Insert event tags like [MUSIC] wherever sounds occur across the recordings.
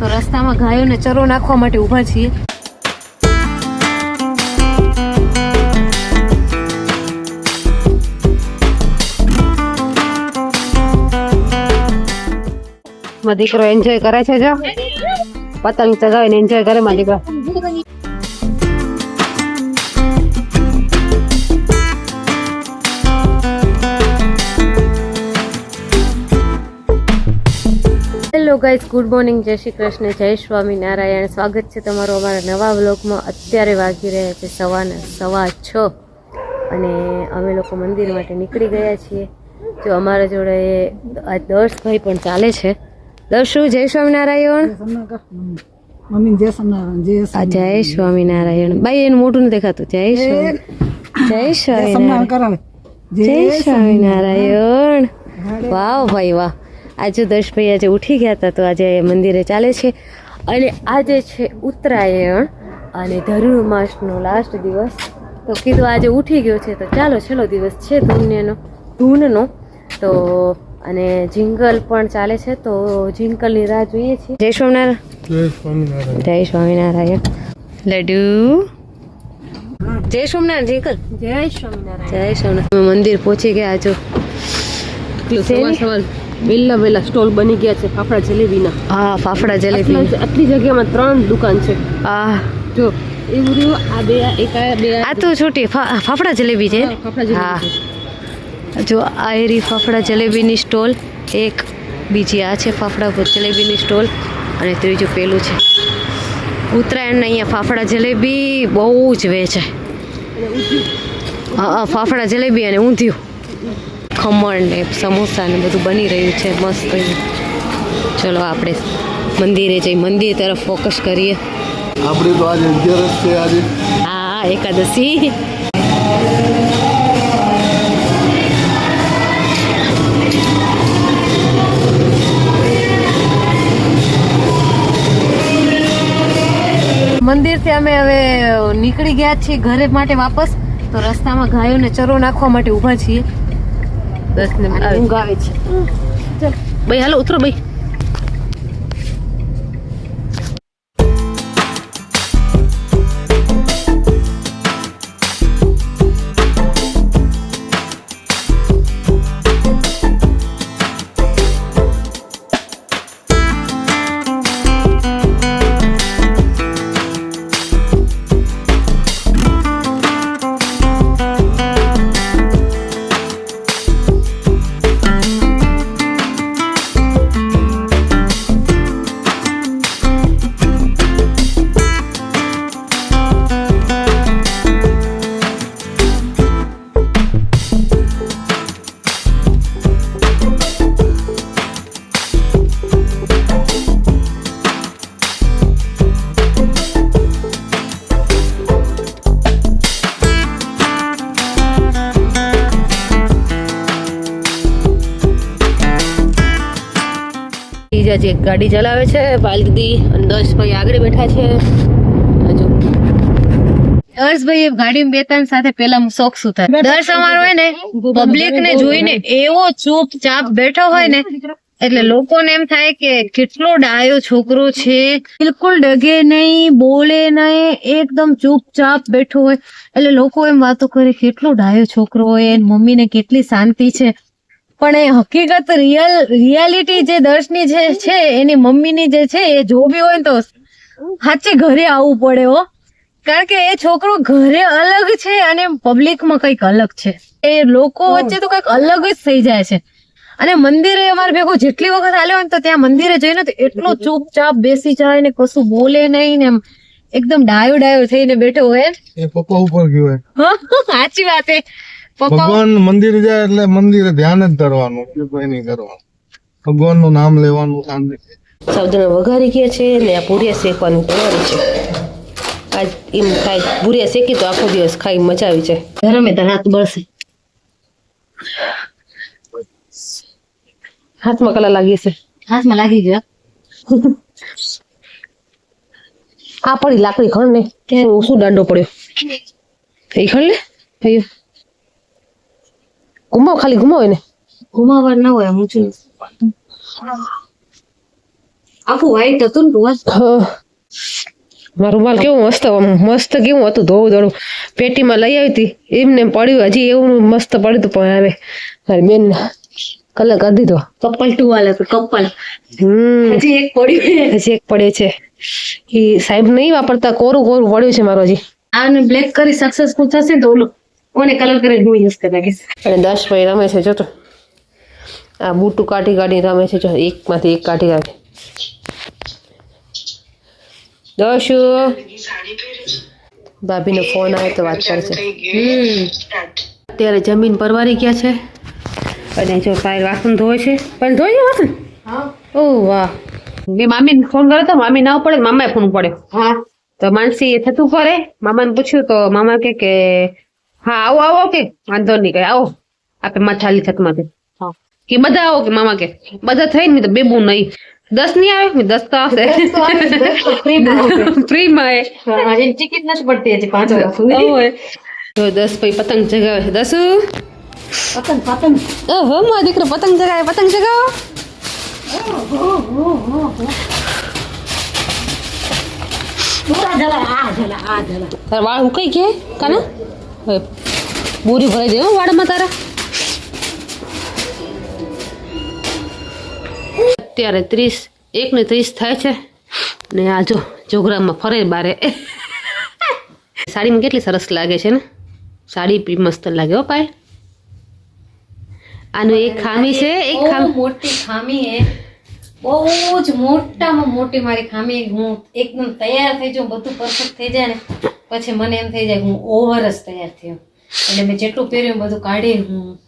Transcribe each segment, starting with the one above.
તો રસ્તામાં ગાયોને ચરો નાખવા માટે ઊભા છીએ. દીકરો એન્જોય કરે છે, જો. પતંગ ચગાવીને એન્જોય કરે માં દીકરો. હેલો ગાઈઝ ગુડ મોર્નિંગ જય શ્રી કૃષ્ણ જય સ્વામિનારાયણ. સ્વાગત છે તમારું અમારા નવા વ્લોગમાં. અત્યારે વાગી રહ્યા છે સવાના સવા છ અને અમે લોકો મંદિર માટે નીકળી ગયા છીએ. જો અમારા જોડે આ દર્શભાઈ પણ ચાલે છે. દર્શુ જય સ્વામિનારાયણ. મમ્મી જય સ્વામિનારાયણ જય જય સ્વામિનારાયણ. બાઈ એનું મોટું નથી દેખાતું. જય જય સ્વામિનારાયણ જય સ્વામિનારાયણ. વાહ ભાઈ વાહ. આજે દશભાઈ આજે ઉઠી ગયા હતા તો આજે મંદિરે ચાલે છે. અને આજે છે ઉત્તરાયણ અને ધરુણ માસનો લાસ્ટ દિવસ. તો કીધું આજે ઉઠી ગયો છે તો ચાલો છેલ્લો દિવસ છે ધૂન્યનો ધૂનનો. તો અને જિંગલ પણ ચાલે છે તો જિંગલની રાહ જોઈએ છીએ. જય સ્વામિનારાયણ. જય સ્વામિનારાયણ. લડુ જય સોમનાથ જિંગલ. જય સ્વામિનારાયણ. જય સોમનાથ મંદિર પહોંચી ગયા જો વહેલા વહેલા સ્ટોલ બની ગયા છે ફાફડા જલેબીના. હા ફાફડા જલેબી. આટલી જગ્યામાં ત્રણ દુકાન છે. આ જો એવું રહ્યું આ બે એક આ બે આ તો છોટી ફાફડા જલેબી છે. હા, હા. જો આ એરી ફાફડા જલેબીની સ્ટોલ એક બીજી આ છે ફાફડા જલેબીની સ્ટોલ અને ત્રીજું પેલું છે. ઉત્તરાયણના અહીંયા ફાફડા જલેબી બહુ જ વેચાય. હા હા, ફાફડા જલેબી અને ઊંધિયું. ખમણ ને સમોસા ને બધું બની રહ્યું છે મસ્ત. ચલો આપણે મંદિરે જઈ મંદિર તરફ ફોકસ કરીએ. આપણે તો આજે અગિયારસ છે આજે. હા એકાદશી. મંદિરથી અમે હવે નીકળી ગયા છીએ ઘરે માટે વાપસ. તો રસ્તામાં ગાયોને ચરો નાખવા માટે ઊભા છીએ. બસ ને ઊંઘ આવે છે ભાઈ હાલો ઉતરો ભાઈ જે ગાડી ચલાવે છે પાલદી અને દર્શભાઈ આગળ બેઠા છે. હજુ. દર્શભાઈ ગાડી બે સાથે પેલા શોખ શું થાય દર્શ અમારો હોય ને પબ્લિક ને જોઈને એવો ચૂપચાપ બેઠો હોય ને એટલે લોકોને એમ થાય કે કેટલો ડાયો છોકરો છે. બિલકુલ ડગે નહીં બોલે નહીં એકદમ ચૂપચાપ બેઠો હોય. એટલે લોકો એમ વાતો કરે કેટલો ડાયો છોકરો હોય એની મમ્મીને કેટલી શાંતિ છે. પણ એ હકીકત રિયલ રિયાલિટી જે દર્શની જે છે એની મમ્મીની જે છે એ જોવી હોય તો સાચે ઘરે આવવું પડે હો. કારણ કે એ છોકરો ઘરે અલગ છે અને પબ્લિકમાં કંઈક અલગ છે. એ લોકો વચ્ચે તો કંઈક અલગ જ થઈ જાય છે. અને મંદિરે અમારે ભેગો જેટલી વખત હોય ને તો ત્યાં મંદિરે જઈને તો એટલો ચૂપચાપ બેસી જાય ને કશું બોલે નહીં ને એમ એકદમ ડાયો ડાયો થઈને બેઠો હોય એ પપ્પા ઉપર ગયો હોય હા, સાચી વાત છે. ભગવાન મંદિર જાય એટલે મંદિરે ધ્યાન જ ધરવાનું કોઈ નહીં કરવાનું. ભગવાનનું નામ લેવાનું શાંતિ સાવધાન વઘારી ગયા છે ને આ ભૂરિયા શેકવાની તૈયારી છે. આજ એમ ખાય ભૂરિયા શેકી તો આખો દિવસ ખાઈ મજા આવી જાય. ગરમે તો રાત બળશે. હાથમાં કલા લાગી છે હાથમાં લાગી ગયો. આ પડી લાકડી ખણ ને શું શું દાંડો પડ્યો? એ ખણ લે થયો ઘુમાવ ખાલી ઘુમાવ એને ઘુમાવવા ના હોય ઊંચું આખું વાઈટ હતું ને મારું માલ કેવું મસ્ત મસ્ત કેવું હતું ધોવું ધોળું પેટીમાં લઈ આવી હતી. એમને એમ પડ્યું હજી એવું મસ્ત પડ્યું હતું પણ હવે મારી બેન કલર કરી દીધો. કપલ ટુ વાલે તો કપલ. હજી એક પડ્યું હજી એક પડે છે. એ સાહેબ નહીં વાપરતા કોરું કોરું પડ્યું છે મારું હજી. આને બ્લેક કરી સક્સેસફુલ થશે ને તો ઓલું ઓને કલર કરી હું યુઝ કરી નાખીશ. અને દર્શભાઈ રમે છે જો તો આ બૂટું કાઢી કાઢી રમે છે જો એકમાંથી એક કાઢી કાઢી. દર્શુ ભાભીનો ફોન આવે તો વાત કરશે અત્યારે જમીન પરવારી ગયા છે. અને જો પાયલ વાસણ ધોવે છે. પણ ધોઈ વાસણ? ઓ વાહ. મેં મામીને ફોન કર્યો તો મામી ના પડે મામાએ ફોન પડ્યો હા. તો માનસી એ થતું કરે મામાને પૂછ્યું તો મામા કે કે હા આવો આવો કે વાંધો નહીં કે આવો. આપે માં ચાલી છતમાંથી હા. કે બધા આવો કે મામા કે. બધા થઈને મેં તો બેબુ નહીં. દસ નહીં આવે? મેં દસ તો આવશે. ફ્રી માં એ. હજી ટિકિટ નથી પડતી હજી પાંચ વાગ્યા સુધી. હોય તો દસ ભાઈ પતંગ ચગાવે છે. દસુ. પતંગ પતંગ. ઓહો મારો દીકરો પતંગ ચગાવે. પતંગ ચગાવો. આ જલા આ જલા આ જલા તારા વાળ ઉકાઈ ગયા? કાના? હવે બોરી ભરાઈ જાય હો વાળમાં તારા. અત્યારે ત્રીસ એક ને ત્રીસ થાય છે. ને આ જો જોગરામાં ફરે બારે. [LAUGHS] સાડીમાં કેટલી સરસ લાગે છે ને? સાડી બી મસ્ત લાગે હો પાય આનું એક ખામી છે, એક ખામી મોટી ખામી બહુ જ મોટામાં મોટી મારી ખામી. હું એકદમ તૈયાર થઈ જાઉં, બધું પરફેક્ટ થઈ જાય ને પછી મને એમ થઈ જાય હું ઓવર જ તૈયાર થયો. એટલે મેં જેટલું પહેર્યું બધું કાઢી હું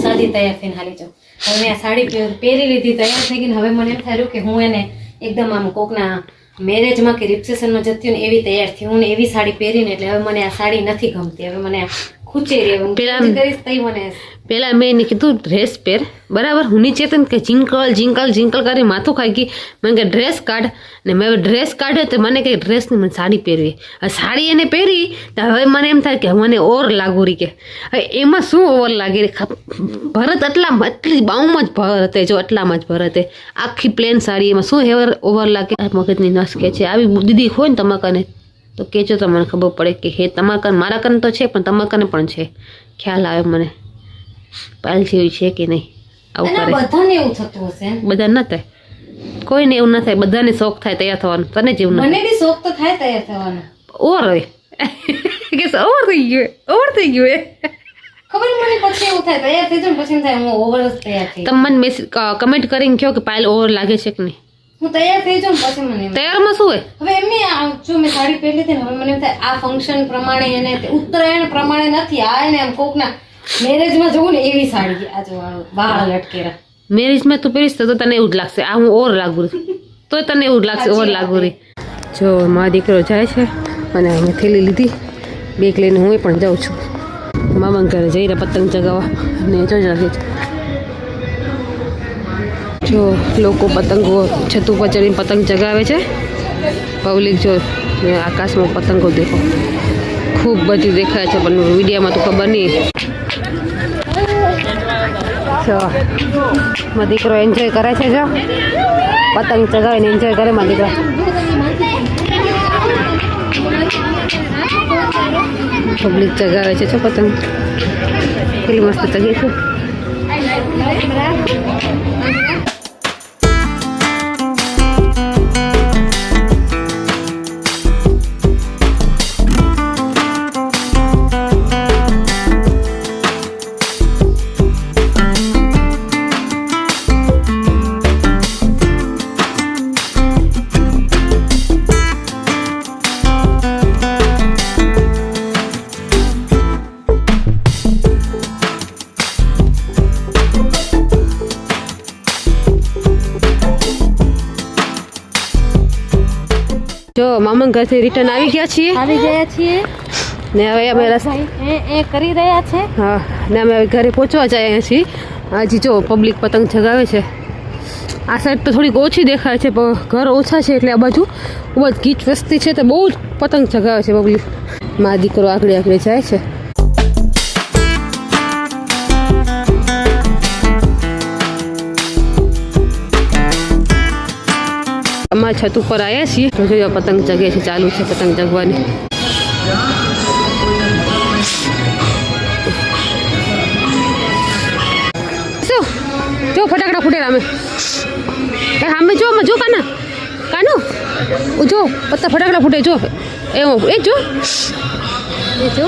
સાદી તૈયાર થઈને હાલી જાઉં. હવે મેં આ સાડી પહેર- લીધી, તૈયાર થઈ ગઈને હવે મને એમ થયું કે હું એને એકદમ આમ કોકના મેરેજમાં કે રિસેપ્શનમાં જતી હોય ને એવી તૈયાર થઈ હું ને એવી સાડી પહેરીને, એટલે હવે મને આ સાડી નથી ગમતી. હવે મને આ પેલા- મેં એને કીધું ડ્રેસ પહેર. બરાબર? હું નીચે તને કે જિંકલ જિંકલ જિંકલ કરી માથું ખાઈ ગઈ. મને કે ડ્રેસ કાઢ. ને મેં ડ્રેસ કાઢ્યો તો મને કે ડ્રેસ નહીં મને સાડી પહેરવી. સાડી એને પહેરી તો હવે મને એમ થાય કે મને ઓર લાગુ રહી કે. હવે એમાં શું ઓવર લાગી ભરત એટલામાં એટલી બાઉમાં જ ભરત હે જો એટલામાં જ ભરત હે. આખી પ્લેન સાડી એમાં શું હેવર ઓવર લાગે? મગજની નસ કે છે. આવી દીદી હોય ને તમારા કને તો કહેજો તો મને ખબર પડે કે હે તમારા કન મારા કન તો છે પણ તમારા કને પણ છે. ખ્યાલ આવે મને. પાયલ જેવી છે કે નહીં? આવું કરે. બધાને એવું થતું હશે બધા ના થાય. કોઈને એવું ના થાય. બધાને શોખ થાય તૈયાર થવાનું. તને જેવું મને બી શોખ તો થાય તૈયાર થવાનો. ઓવર હોય કે ઓવર થઈ ગયું ઓવર થઈ ગયું ખબર મને પછી એવું થાય. તૈયાર થઈ જાઉં પછી થાય હું ઓવર જ તૈયાર થઈ તમે મને મેસેજ કમેન્ટ કરીને કહો કે પાયલ ઓવર લાગે છે કે નહીં? હું તૈયાર થઈ જાઉં પછી મને તૈયારમાં શું હોય? હવે એમની આ જો મેં સાડી પહેરી હતી ને હવે મને એમ થાય આ ફંક્શન પ્રમાણે એને ઉત્તરાયણ પ્રમાણે નથી આ એને આમ કોકના મેરેજમાં જવું ને એવી સાડી આ જો બહાર લટકેરા. મેરેજમાં તું પહેરીશ તો તને એવું જ લાગશે. આ હું ઓર લાગુ તો તને એવું જ લાગશે ઓર લાગુ રહી. જો મારો દીકરો જાય છે અને અમે થેલી લીધી. બેગ લઈને હું પણ જાઉં છું. મામા ઘરે જઈને પતંગ ચગાવવા. ને જો જશે જો લોકો પતંગો છતું પર ચડીને પતંગ ચગાવે છે. પબ્લિક જો આકાશમાં પતંગો દેખો. ખૂબ બધી દેખાય છે પણ વિડીયામાં તો ખબર નહીં. જો, મારો દીકરો એન્જોય કરે છે જો. પતંગ ચગાવીને એન્જોય કરે મારો દીકરો. પબ્લિક ચગાવે છે પતંગ. કેટલી મસ્ત ચગે છે. જો મામા ઘરથી રિટર્ન આવી ગયા છીએ. આવી ગયા છીએ. ને હવે અમે રસ્તા એ કરી રહ્યા છે. હા ને અમે હવે ઘરે પહોંચવા જઈએ છીએ. હજી જો પબ્લિક પતંગ ચગાવે છે. આ સાઈડ તો થોડીક ઓછી દેખાય છે પણ ઘર ઓછા છે એટલે આ બાજુ ખૂબ જ ગીચ વસ્તી છે તો બહુ જ પતંગ ચગાવે છે પબ્લિક મારા દીકરો આગળ આગળ જાય છે. અમારા છત ઉપર આવ્યા છીએ. તો જોઈએ પતંગ જગે છે, ચાલુ છે પતંગ જગવાની શું? જો ફટાકડા ફૂટેલા અમે. એ સામે જો જો કાના. કાનો? જો, પત્તા ફટાકડા ફૂટે, જો. એવું, એ જો. એ જો.